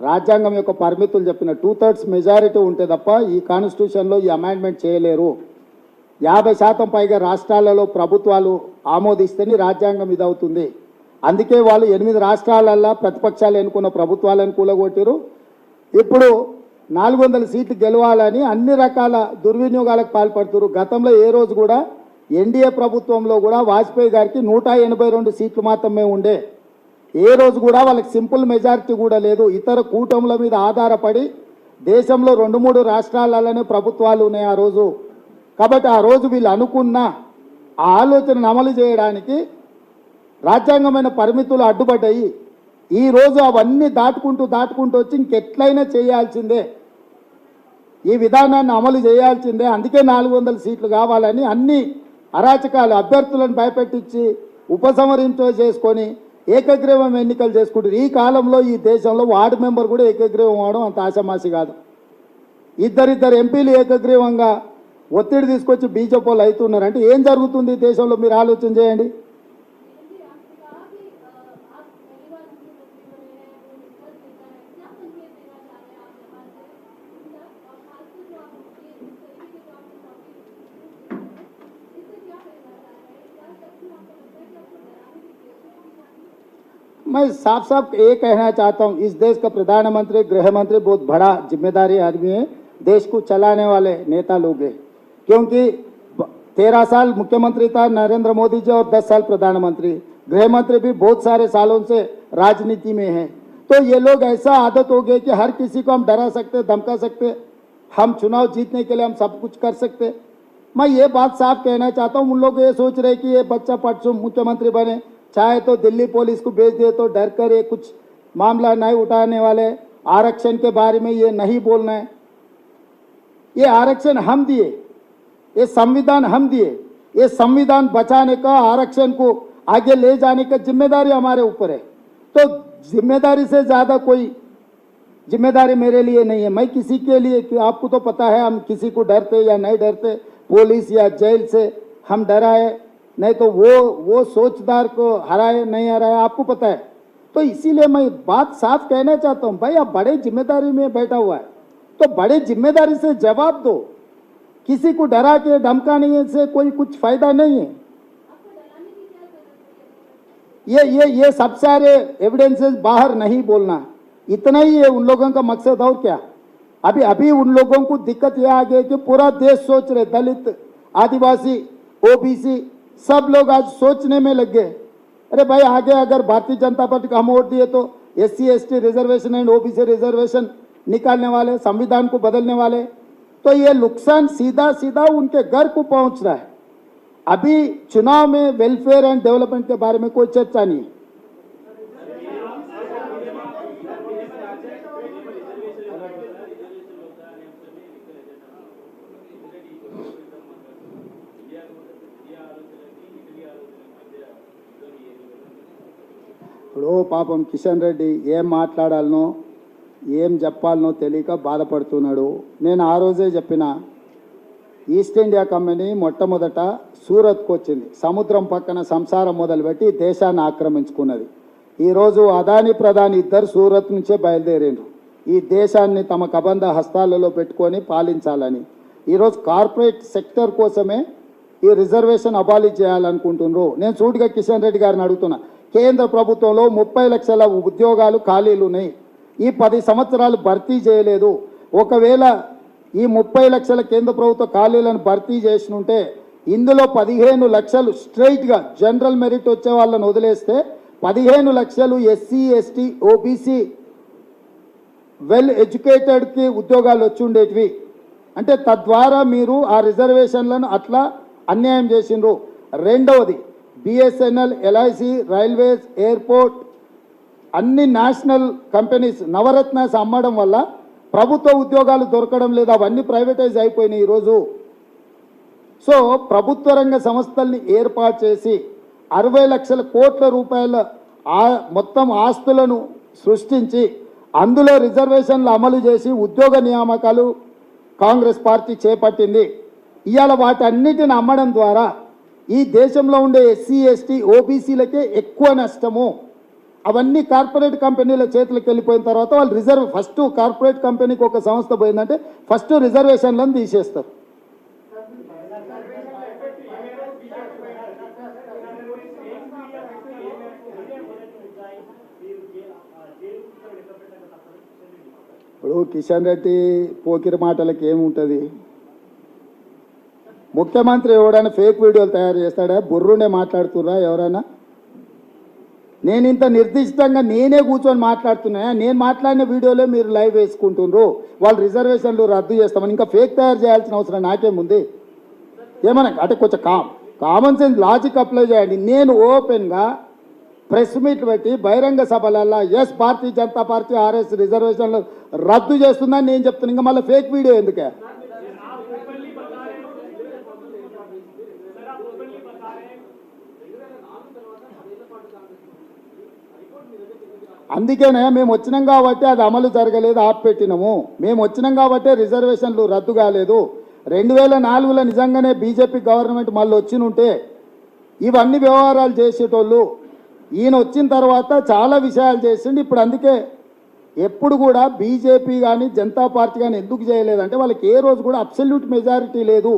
రాజ్యాంగం యొక్క పరిమితులు చెప్పిన టూ థర్డ్స్ మెజారిటీ ఉంటే తప్ప ఈ కాన్స్టిట్యూషన్లో ఈ అమెండ్మెంట్ చేయలేరు. యాభై శాతం పైగా రాష్ట్రాలలో ప్రభుత్వాలు ఆమోదిస్తేనే రాజ్యాంగం ఇదవుతుంది. అందుకే వాళ్ళు ఎనిమిది రాష్ట్రాలల్లో ప్రతిపక్షాలు ఎన్నుకున్న ప్రభుత్వాలను కూలగొట్టారు. ఇప్పుడు నాలుగు వందల సీట్లు గెలవాలని అన్ని రకాల దుర్వినియోగాలకు పాల్పడుతున్నారు గతంలో ఏ రోజు కూడా ఎన్డీఏ ప్రభుత్వంలో కూడా వాజ్పేయి గారికి నూట ఎనభై రెండు సీట్లు మాత్రమే ఉండే. ఏ రోజు కూడా వాళ్ళకి సింపుల్ మెజారిటీ కూడా లేదు. ఇతర కూటముల మీద ఆధారపడి దేశంలో రెండు మూడు రాష్ట్రాలలోనే ప్రభుత్వాలు ఉన్నాయి ఆ రోజు. కాబట్టి ఆ రోజు వీళ్ళు అనుకున్న ఆ ఆలోచనను అమలు చేయడానికి రాజ్యాంగమైన పరిమితులు అడ్డుపడ్డాయి. ఈ రోజు అవన్నీ దాటుకుంటూ దాటుకుంటూ వచ్చి ఇంకెట్లయినా చేయాల్సిందే. ఈ విధానాన్ని అమలు చేయాల్సిందే. అందుకే నాలుగు వందల సీట్లు కావాలని అన్ని అరాచకాలు అభ్యర్థులను భయపెట్టించి ఉపసంహరించో చేసుకొని ఏకగ్రీవం ఎన్నికలు చేసుకుంటారు ఈ కాలంలో ఈ దేశంలో వార్డు మెంబర్ కూడా ఏకగ్రీవం అవడం అంత ఆశమాసి కాదు. ఇద్దరిద్దరు ఎంపీలు ఏకగ్రీవంగా ఒత్తిడి తీసుకొచ్చి బీజేపీ వాళ్ళు అవుతున్నారు అంటే ఏం జరుగుతుంది ఈ దేశంలో? మీరు ఆలోచన చేయండి. मैं साफ़ साफ़ ये कहना चाहता हूँ, इस देश का प्रधानमंत्री गृह मंत्री बहुत बड़ा ज़िम्मेदारी आदमी है, देश को चलाने वाले नेता लोग हैं। क्योंकि तेरह साल मुख्यमंत्री था नरेंद्र मोदी जी और दस साल प्रधानमंत्री। गृह मंत्री भी बहुत सारे सालों से राजनीति में है। तो ये लोग ऐसा आदत हो गए कि हर किसी को हम डरा सकते, धमका सकते, हम चुनाव जीतने के लिए हम सब कुछ कर सकते। मैं ये बात साफ़ कहना चाहता हूँ, उन लोग ये सोच रहे कि ये बच्चा परसों मुख्यमंत्री बने। चाहे तो दिल्ली पुलिस को भेज दे तो डर कर ये कुछ मामला नहीं उठाने वाले। आरक्षण के बारे में ये नहीं बोलना है। ये आरक्षण हम दिए, ये संविधान हम दिए, ये संविधान बचाने का, आरक्षण को आगे ले जाने का ज़िम्मेदारी हमारे ऊपर है। तो ज़िम्मेदारी से ज़्यादा कोई ज़िम्मेदारी मेरे लिए नहीं है। मैं किसी के लिए, कि आपको तो पता है, हम किसी को डरते या नहीं डरते, पुलिस या जेल से हम डराए नहीं तो वो वो सोचदार को हराए, नहीं हराए, आपको पता है। तो इसीलिए मैं बात साफ़ कहना चाहता हूँ, भाई, आप बड़े ज़िम्मेदारी में बैठा हुआ है। तो बड़े ज़िम्मेदारी से जवाब दो। किसी को डरा के, धमकाने से कोई कुछ फ़ायदा नहीं है। ये ये ये सब सारे एविडेंसेस बाहर नहीं बोलना। इतना ही है उन लोगों का मकसद और क्या। अभी अभी उन लोगों को दिक्कत यह आ गई कि पूरा देश सोच रहे, दलित, आदिवासी, ओबीसी सब लोग आज सोचने में लग गए। अरे भाई, आगे अगर भारतीय जनता पार्टी को हम वोट दिए तो S C reservation and OBC reservation निकालने वाले, संविधान को बदलने वाले। तो ये नुकसान सीधा सीधा उनके घर को पहुँच रहा है। अभी चुनाव में वेलफेयर एंड डेवलपमेंट के बारे में कोई चर्चा नहीं పాపం కిషన్ రెడ్డి ఏం మాట్లాడాలనో ఏం చెప్పాలనో తెలియక బాధపడుతున్నాడు. నేను ఆ రోజే చెప్పిన ఈస్ట్ ఇండియా కంపెనీ మొట్టమొదట సూరత్కు వచ్చింది. సముద్రం పక్కన సంసారం మొదలుపెట్టి దేశాన్ని ఆక్రమించుకున్నది. ఈరోజు అదాని ప్రధాని ఇద్దరు సూరత్ నుంచే బయలుదేరిండ్రు ఈ దేశాన్ని తమ కబంధ హస్తాలలో పెట్టుకొని పాలించాలని. ఈరోజు కార్పొరేట్ సెక్టర్ కోసమే ఈ రిజర్వేషన్ అబాలిష్ చేయాలనుకుంటున్నారు. నేను సూటిగా కిషన్ రెడ్డి గారిని అడుగుతున్నా కేంద్ర ప్రభుత్వంలో ముప్పై లక్షల ఉద్యోగాలు ఖాళీలు ఉన్నాయి. ఈ పది సంవత్సరాలు భర్తీ చేయలేదు. ఒకవేళ ఈ ముప్పై లక్షల కేంద్ర ప్రభుత్వ ఖాళీలను భర్తీ చేసినుంటే ఇందులో పదిహేను లక్షలు స్ట్రైట్గా జనరల్ మెరిట్ వచ్చే వాళ్ళని వదిలేస్తే పదిహేను లక్షలు ఎస్సీ ఎస్టీ ఓబీసీ వెల్ ఎడ్యుకేటెడ్కి ఉద్యోగాలు వచ్చి ఉండేటివి. అంటే తద్వారా మీరు ఆ రిజర్వేషన్లను అట్లా అన్యాయం చేసిండ్రు. రెండవది బిఎస్ఎన్ఎల్ ఎల్ఐసి రైల్వేస్ ఎయిర్పోర్ట్ అన్ని నేషనల్ కంపెనీస్ నవరత్నాస్ అమ్మడం వల్ల ప్రభుత్వ ఉద్యోగాలు దొరకడం లేదు అవన్నీ ప్రైవేటైజ్ అయిపోయినాయి ఈరోజు. సో ప్రభుత్వ రంగ సంస్థల్ని ఏర్పాటు చేసి అరవై లక్షల కోట్ల రూపాయల ఆ మొత్తం ఆస్తులను సృష్టించి అందులో రిజర్వేషన్లు అమలు చేసి ఉద్యోగ నియామకాలు కాంగ్రెస్ పార్టీ చేపట్టింది. ఇవాళ వాటన్నిటిని అమ్మడం ద్వారా ఈ దేశంలో ఉండే ఎస్సీ ఎస్టీ ఓబీసీలకే ఎక్కువ నష్టము. అవన్నీ కార్పొరేట్ కంపెనీల చేతులకు వెళ్ళిపోయిన తర్వాత వాళ్ళు రిజర్వ్ ఫస్ట్ కార్పొరేట్ కంపెనీకి ఒక సంస్థ పోయిందంటే ఫస్ట్ రిజర్వేషన్లను తీసేస్తారు. ఇప్పుడు కిషన్ రెడ్డి పోకిరి మాటలకి ఏముంటుంది? ముఖ్యమంత్రి ఎవడైనా ఫేక్ వీడియోలు తయారు చేస్తాడా? బుర్రుండే మాట్లాడుతుర్రా ఎవరైనా? నేను ఇంత నిర్దిష్టంగా నేనే కూర్చొని మాట్లాడుతున్నా నేను మాట్లాడిన వీడియోలే మీరు లైవ్ వేసుకుంటుండ్రు. వాళ్ళు రిజర్వేషన్లు రద్దు చేస్తామని ఇంకా ఫేక్ తయారు చేయాల్సిన అవసరం నాకేముంది? ఏమన్నా అంటే కొంచెం కామ్. కామన్ సెన్స్ లాజిక్ అప్లై చేయండి. నేను ఓపెన్గా ప్రెస్ మీట్ పెట్టి బహిరంగ సభలల్లో ఎస్ భారతీయ జనతా పార్టీ ఆర్ఎస్ రిజర్వేషన్లు రద్దు చేస్తుందని నేను చెప్తున్నాను ఇంకా మళ్ళీ ఫేక్ వీడియో ఎందుకే? అందుకనే మేము వచ్చినాం కాబట్టి అది అమలు జరగలేదు ఆపిపెట్టినాము. మేము వచ్చినాం కాబట్టి రిజర్వేషన్లు రద్దు కాలేదు. రెండు వేల నాలుగులో నిజంగానే బీజేపీ గవర్నమెంట్ మళ్ళీ వచ్చినుంటే ఇవన్నీ వ్యవహారాలు చేసేటోళ్ళు. ఈయన వచ్చిన తర్వాత చాలా విషయాలు చేసిండు. ఇప్పుడు అందుకే ఎప్పుడు కూడా బీజేపీ కానీ జనతా పార్టీ కానీ ఎందుకు చేయలేదంటే వాళ్ళకి ఏ రోజు కూడా అబ్సల్యూట్ మెజారిటీ లేదు.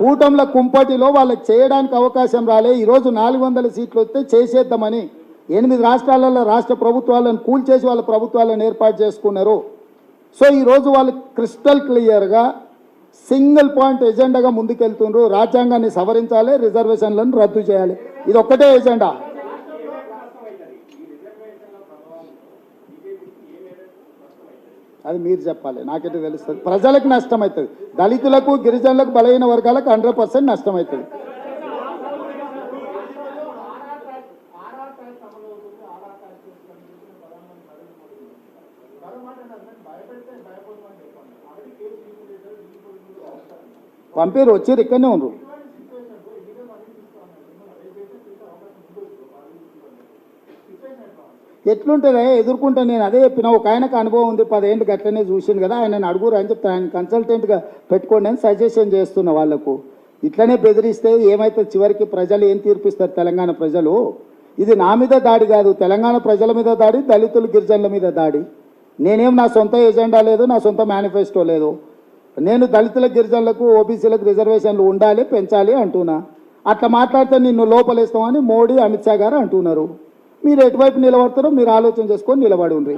కూటంల కుంపటిలో వాళ్ళకి చేయడానికి అవకాశం రాలే. ఈరోజు నాలుగు వందల సీట్లు వస్తే చేసేద్దామని. ఎనిమిది రాష్ట్రాలలో రాష్ట్ర ప్రభుత్వాలను కూల్చేసి వాళ్ళ ప్రభుత్వాలను ఏర్పాటు చేసుకున్నారు. సో ఈరోజు వాళ్ళు క్రిస్టల్ క్లియర్గా సింగిల్ పాయింట్ ఎజెండాగా ముందుకెళ్తుండ్రు. రాజ్యాంగాన్ని సవరించాలి రిజర్వేషన్లను రద్దు చేయాలి. ఇది ఒక్కటే ఎజెండా. అది మీరు చెప్పాలి. నాకైతే తెలుస్తుంది. ప్రజలకు నష్టం అవుతుంది దళితులకు గిరిజనులకు బలహీన వర్గాలకు హండ్రెడ్ పర్సెంట్ నష్టం పంపిరు వచ్చారు ఇక్కడనే ఉన్నారు ఎట్లుంటుందా? ఎదుర్కొంటా నేను అదే చెప్పిన. ఒక ఆయనకు అనుభవం ఉంది. పదేంటి గట్లనే చూసిండు కదా. ఆయన అడుగురు అని చెప్తాను. ఆయన కన్సల్టెంట్గా పెట్టుకోండి అని సజెషన్ చేస్తున్న వాళ్ళకు. ఇట్లనే బెదిరిస్తే ఏమైతే చివరికి ప్రజలు ఏం తీర్పిస్తారు? తెలంగాణ ప్రజలు? ఇది నా మీద దాడి కాదు. తెలంగాణ ప్రజల మీద దాడి దళితులు గిరిజనుల మీద దాడి. నేనేం నా సొంత ఎజెండా లేదు నా సొంత మేనిఫెస్టో లేదు. నేను దళితుల గిరిజనులకు ఓబీసీలకు రిజర్వేషన్లు ఉండాలి పెంచాలి అంటున్నా. అట్లా మాట్లాడితే నిన్ను లోపలేస్తామని మోడీ అమిత్ షా గారు అంటున్నారు. మీరు ఎటువైపు నిలబడతారో మీరు ఆలోచన చేసుకొని నిలబడి ఉండ్రి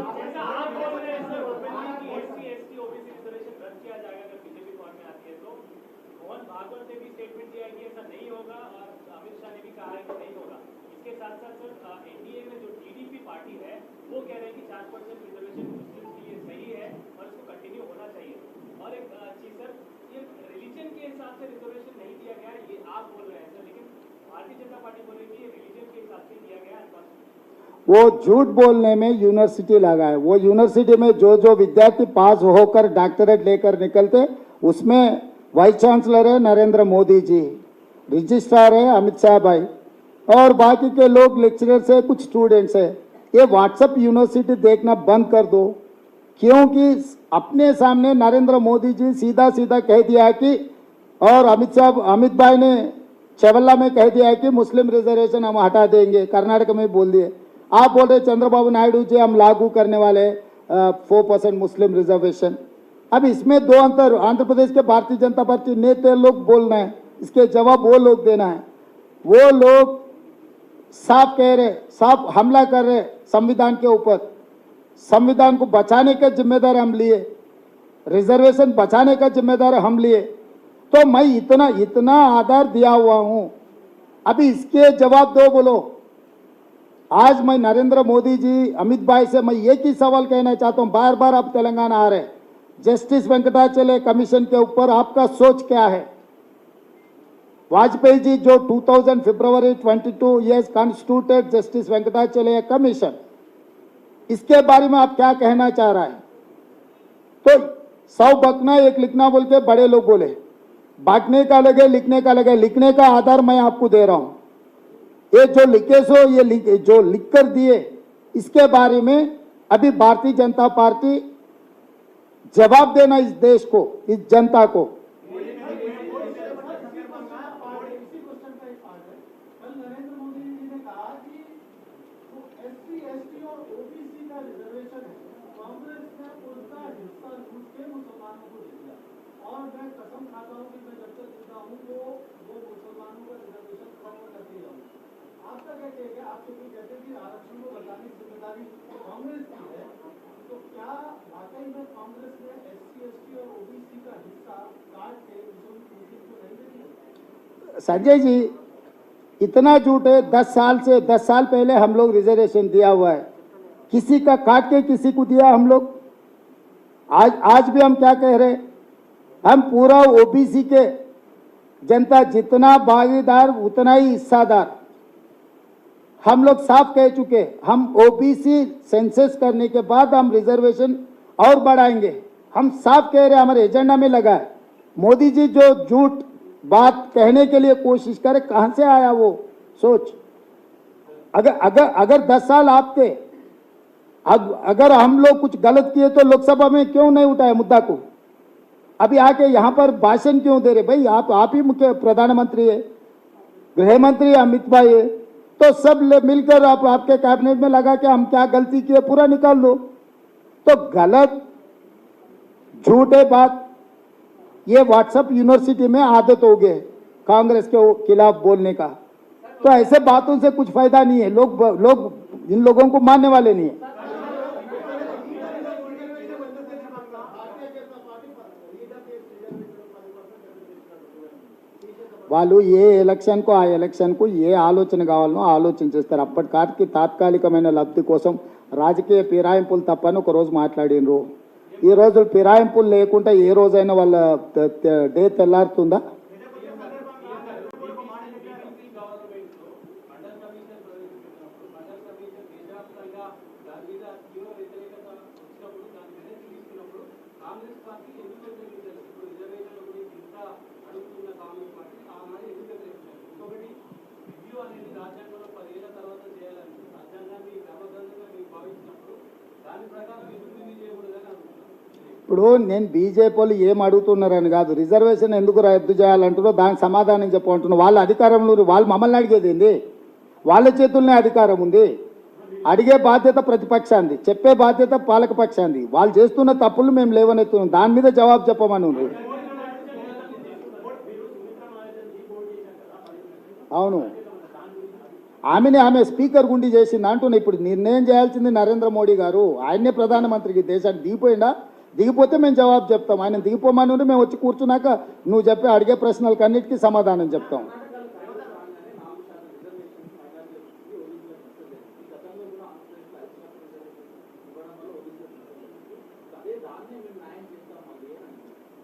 से रिजर्वेशन नहीं दिया गया, ये आप बोल रहे हैं लेकिन भारतीय जनता पार्टी बोल रही है रिलीजन के हिसाब से दिया गया वो झूठ बोलने में यूनिवर्सिटी लगा है। वो यूनिवर्सिटी में जो जो विद्यार्थी पास होकर डॉक्टरेट लेकर निकलते, उसमें वाइस चांसलर है नरेंद्र मोदी जी रजिस्ट्रार है अमित शाह भाई, और बाकी के लोग लेक्चरर्स है, कुछ स्टूडेंट्स है। ये व्हाट्सएप यूनिवर्सिटी देखना बंद कर दो, क्योंकि अपने सामने नरेंद्र मोदी जी सीधा सीधा कह दिया कि और अमित शाह अमित भाई ने चवल्ला में कह दिया है कि मुस्लिम रिजर्वेशन हम हटा देंगे, कर्नाटक में बोल दिए। आप बोल रहे चंद्रबाबू नायडू जी हम लागू करने वाले फोर परसेंट मुस्लिम रिजर्वेशन। अब इसमें दो अंतर, आंध्र प्रदेश के भारतीय जनता पार्टी नेता लोग बोलना है, इसके जवाब वो लोग देना है। वो लोग साफ़ कह रहे, साफ़ हमला कर रहे संविधान के ऊपर। संविधान को बचाने का जिम्मेदार हम लिए, रिजर्वेशन बचाने का जिम्मेदार हम लिए। तो मैं इतना इतना आधार दिया हुआ हूँ। अभी इसके जवाब दो बोलो। आज मैं नरेंद्र मोदी जी, अमित भाई से मैं एक ही सवाल कहना चाहता हूँ। बार बार आप तेलंगाना आ रहे जस्टिस वेंकटाचले कमीशन के ऊपर आपका सोच क्या है? वाजपेयी जी, जो 2000 फरवरी 22 years constituted justice Venkatachaliah commission, इसके बारे में आप क्या कहना चाह रहे हैं? तो सौ बकना एक लिखना बोल के बड़े लोग बोले। बांटने का अलग है लिखने का अलग है लिखने का आधार मैं आपको दे रहा हूँ। ये जो लिखे सो ये लिख, जो लिख कर दिए इसके बारे में अभी भारतीय जनता पार्टी जवाब देना इस देश को इस जनता को के मुसलमानों को दे दिया और मैं कसम खाता हूँ कि मैं जब तक ज़िंदा हूँ तो वो मुसलमानों का रिजर्वेशन खत्म करके जाऊँ आपका क्या कहेगा आप तो कहते हैं कि आरक्षण को बचाने की ज़िम्मेदारी कांग्रेस की है तो क्या वाकई में कांग्रेस ने एस सी, एस टी और ओबीसी का हिस्सा काट के दे संजय जी, इतना झूठ है, दस साल से, दस साल पहले हम लोग रिजर्वेशन दिया हुआ है। किसी का काट के किसी को दिया हम लोग? आज आज भी हम क्या कह रहे हम पूरा ओबीसी के जनता जितना भागीदार, उतना ही हिस्सादार। हम लोग साफ़ कह चुके हम ओबीसी सेंसस करने के बाद हम रिजर्वेशन और बढ़ाएँगे। हम साफ़ कह रहे हैं हमारे एजेंडा में लगा है। मोदी जी जो झूठ बात कहने के लिए कोशिश करे कहाँ से आया वो? सोच। अगर अगर अगर दस साल आपके अग, अगर हम लोग कुछ गलत किए तो लोकसभा में क्यों नहीं उठाए मुद्दा को? अभी आके यहाँ पर भाषण क्यों दे रहे? भाई आप आप ही मुख्य प्रधानमंत्री है गृह मंत्री अमित भाई है। तो सब मिलकर आप आपके कैबिनेट में लगा के हम क्या गलती किए पूरा निकाल दो तो गलत झूठे बात ये व्हाट्सएप यूनिवर्सिटी में आदत हो गए कांग्रेस के खिलाफ बोलने का तो ऐसे बातों से कुछ फायदा नहीं है लोग लोग इन लोगों को मानने वाले नहीं है వాళ్ళు ఏ ఎలక్షన్కు ఆ ఎలక్షన్కు ఏ ఆలోచన కావాలనో ఆలోచన చేస్తారు అప్పటికాటికి తాత్కాలికమైన లబ్ధి కోసం రాజకీయ ఫిరాయింపులు తప్పని ఒక రోజు మాట్లాడినరు. ఈ రోజు ఫిరాయింపులు లేకుండా ఏ రోజైనా వాళ్ళ డే తెల్లారుతుందా? రాజ్యాంగంలో పదిహేల తర్వాత చేయాలని రాజ్యాంగాన్ని క్రమబద్ధంగా ఇప్పుడు నేను బీజేపీ వాళ్ళు ఏం అడుగుతున్నారని కాదు. రిజర్వేషన్ ఎందుకు రద్దు చేయాలంటున్నారో దానికి సమాధానం చెప్పమంటున్నారు వాళ్ళ అధికారంలో. వాళ్ళు మమ్మల్ని అడిగేది ఏంది? వాళ్ళ చేతుల్లోనే అధికారం ఉంది. అడిగే బాధ్యత ప్రతిపక్షాంది చెప్పే బాధ్యత పాలకపక్షాంది వాళ్ళు చేస్తున్న తప్పులు మేము లేవనెత్తున్నాం. దాని మీద జవాబు చెప్పమని ఉంది. అవును. ఆమెని ఆమె స్పీకర్ గుండి చేసింది అంటున్నా. ఇప్పుడు నిర్ణయం చేయాల్సింది నరేంద్ర మోడీ గారు. ఆయనే ప్రధానమంత్రికి దేశానికి దిగిపోయిందా? దిగిపోతే మేము జవాబు చెప్తాం. ఆయన దిగిపోమని ఉంటే మేము వచ్చి కూర్చున్నాక నువ్వు చెప్పి అడిగే ప్రశ్నలకు అన్నిటికీ సమాధానం చెప్తాం.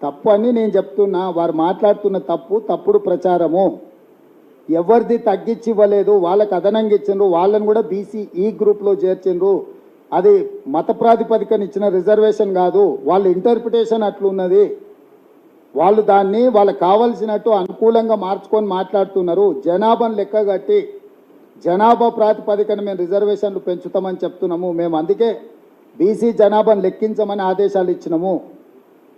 తప్పు అని నేను చెప్తున్నా. వారు మాట్లాడుతున్న తప్పు తప్పుడు ప్రచారము. ఎవరిది తగ్గించి ఇవ్వలేదు వాళ్ళకి అదనంగా ఇచ్చిండ్రు వాళ్ళని కూడా బీసీ ఈ గ్రూప్లో చేర్చిండ్రు. అది మత ప్రాతిపదికన ఇచ్చిన రిజర్వేషన్ కాదు వాళ్ళ ఇంటర్ప్రిటేషన్ అట్లున్నది. వాళ్ళు దాన్ని వాళ్ళకి కావలసినట్టు అనుకూలంగా మార్చుకొని మాట్లాడుతున్నారు. జనాభాను లెక్క కట్టి జనాభా ప్రాతిపదికన మేము రిజర్వేషన్లు పెంచుతామని చెప్తున్నాము. మేము అందుకే బీసీ జనాభాను లెక్కించమని ఆదేశాలు ఇచ్చినాము.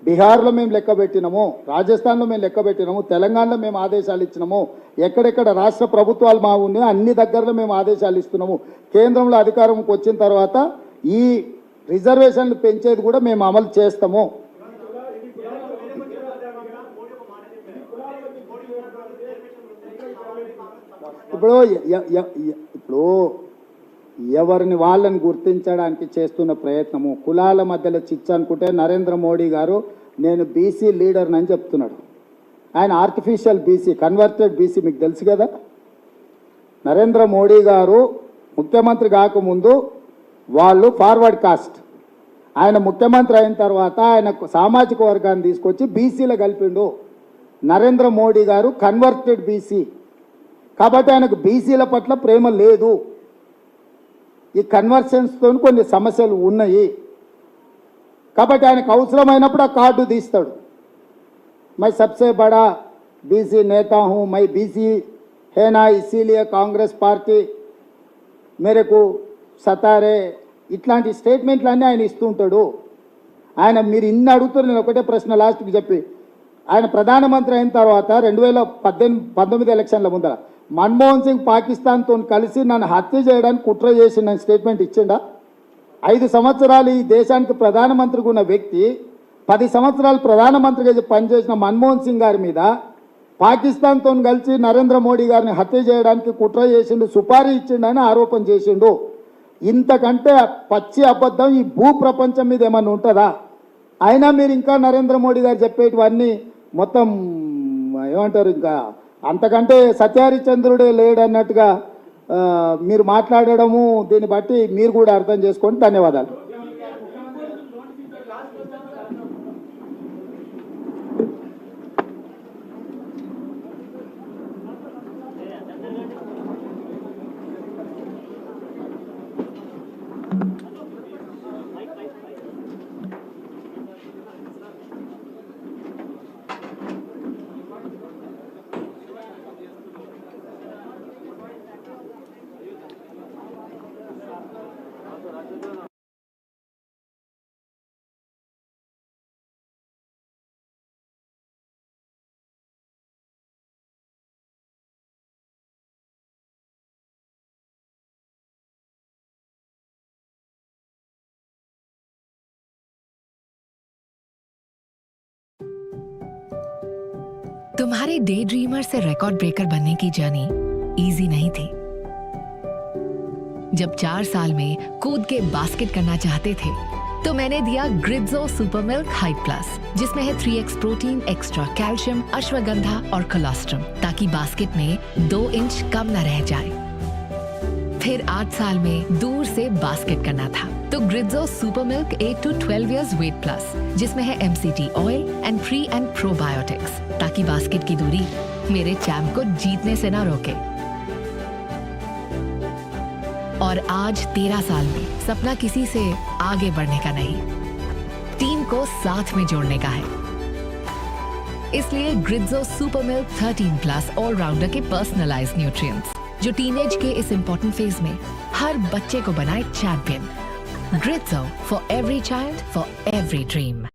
బీహార్లో మేము లెక్క పెట్టినాము రాజస్థాన్లో మేము లెక్క పెట్టినాము తెలంగాణలో మేము ఆదేశాలు ఇచ్చినాము ఎక్కడెక్కడ రాష్ట్ర ప్రభుత్వాలు మా ఉన్నాయో అన్ని దగ్గరలో మేము ఆదేశాలు ఇస్తున్నాము. కేంద్రంలో అధికారంకి వచ్చిన తర్వాత ఈ రిజర్వేషన్లు పెంచేది కూడా మేము అమలు చేస్తాము. ఇప్పుడు ఇప్పుడు ఎవరిని వాళ్ళని గుర్తించడానికి చేస్తున్న ప్రయత్నము కులాల మధ్యలో చిచ్చు అనుకుంటే నరేంద్ర మోడీ గారు నేను బీసీ లీడర్ని అని చెప్తున్నాడు. ఆయన ఆర్టిఫిషియల్ బీసీ కన్వర్టెడ్ బీసీ మీకు తెలుసు కదా? నరేంద్ర మోడీ గారు ముఖ్యమంత్రి కాకముందు వాళ్ళు ఫార్వర్డ్ కాస్ట్ ఆయన ముఖ్యమంత్రి అయిన తర్వాత ఆయన సామాజిక వర్గాన్ని తీసుకొచ్చి బీసీలో కలిపిండు. నరేంద్ర మోడీ గారు కన్వర్టెడ్ బీసీ కాబట్టి ఆయనకు బీసీల పట్ల ప్రేమ లేదు. ఈ కన్వర్సెన్స్తో కొన్ని సమస్యలు ఉన్నాయి. కాబట్టి ఆయనకు అవసరమైనప్పుడు ఆ కార్డు తీస్తాడు. మై సబ్సే బడా బీసీ నేతాహు మై బీసీ హేనా ఇసీలియా కాంగ్రెస్ పార్టీ మేరకు సతారే. ఇట్లాంటి స్టేట్మెంట్లన్నీ ఆయన ఇస్తుంటాడు ఆయన మీరు ఇన్ని అడుగుతారు నేను ఒకటే ప్రశ్న లాస్ట్కి చెప్పి. ఆయన ప్రధానమంత్రి అయిన తర్వాత రెండు వేల పద్దెనిమిది పంతొమ్మిది ఎలక్షన్ల ముందర మన్మోహన్ సింగ్ పాకిస్తాన్తో కలిసి నన్ను హత్య చేయడానికి కుట్ర చేసి నన్ను స్టేట్మెంట్ ఇచ్చిండా? ఐదు సంవత్సరాలు ఈ దేశానికి ప్రధానమంత్రిగా ఉన్న వ్యక్తి పది సంవత్సరాలు ప్రధానమంత్రిగా పనిచేసిన మన్మోహన్ సింగ్ గారి మీద పాకిస్తాన్తో కలిసి నరేంద్ర మోడీ గారిని హత్య చేయడానికి కుట్ర చేసిండు సుపారీ ఇచ్చిండని ఆరోపణ చేసిండు. ఇంతకంటే పచ్చి అబద్ధం ఈ భూ ప్రపంచం మీద ఏమన్నా ఉంటుందా? అయినా మీరు ఇంకా నరేంద్ర మోడీ గారు చెప్పేటివన్నీ మొత్తం ఏమంటారు ఇంకా అంతకంటే సత్యహరిచంద్రుడే లేడన్నట్టుగా మీరు మాట్లాడడము దీన్ని బట్టి మీరు కూడా అర్థం చేసుకోండి ధన్యవాదాలు. तुम्हारे डे ड्रीमर से रिकॉर्ड ब्रेकर बनने की जर्नी इजी नहीं थी। जब चार साल में कूद के बास्केट करना चाहते थे तो मैंने दिया Gritzo super milk height plus जिसमें है three X protein extra calcium ashwagandha और कोलेस्ट्रम ताकि बास्केट में दो इंच कम न रह जाए। फिर आठ साल में दूर से बास्केट करना था। तो Gritzo super milk 8 to 12 years weight plus जिसमें है MCT oil and pre and probiotics ताकि बास्केट की दूरी मेरे चैम्प को जीतने से ना रोके। और आज तेरह साल में सपना किसी से आगे बढ़ने का नहीं टीम को साथ में जोड़ने का है। इसलिए Grizzo super milk 13 plus all rounder के पर्सनलाइज न्यूट्रिएंट्स जो टीनेज के इस इंपॉर्टेंट फ़ेज़ में हर बच्चे को बनाए champion Grizzo for every child, for every dream.